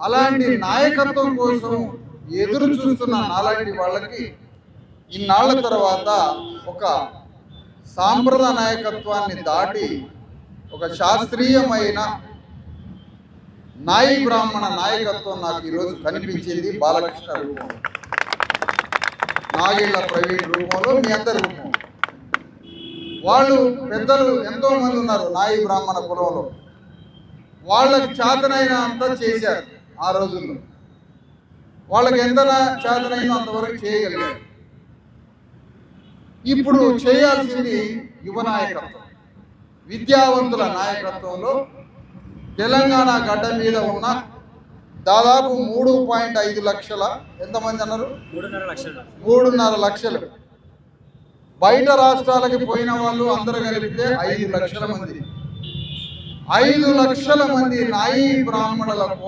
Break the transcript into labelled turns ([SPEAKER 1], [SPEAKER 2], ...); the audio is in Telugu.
[SPEAKER 1] అలాంటి నాయకత్వం కోసం ఎదురు చూస్తున్న నాలాంటి వాళ్ళకి ఇన్నాళ్ళ తర్వాత ఒక సాంప్రదాయ నాయకత్వాన్ని దాటి ఒక శాస్త్రీయమైన నాయి బ్రాహ్మణ నాయకత్వం నాకు ఈరోజు కనిపించింది బాలకృష్ణ రూపం నాగిళ్ళ ప్రవీణ్ రూపంలో మీ అందరి రూపం వాళ్ళు పెద్దలు ఎంతో మంది ఉన్నారు నాయి బ్రాహ్మణ కులంలో. వాళ్ళకి చేతనైన అంత చేశారు. ఆ రోజుల్లో. వాళ్ళకి ఎంత చేతనైనా అంతవరకు చేయగలిగారు. ఇప్పుడు చేయాల్సింది యువ నాయకత్వం. విద్యావంతుల నాయకత్వంలో తెలంగాణ గడ్డ మీద ఉన్న దాదాపు మూడు పాయింట్ ఐదు లక్షల ఎంతమంది అన్నారు?
[SPEAKER 2] మూడున్నర లక్షలు.
[SPEAKER 1] మూడున్నర లక్షలు. బయట రాష్ట్రాలకి పోయిన వాళ్ళు అందరూ కలిపితే ఐదు లక్షల మంది. ఐదు లక్షల మంది నాయి బ్రాహ్మణుల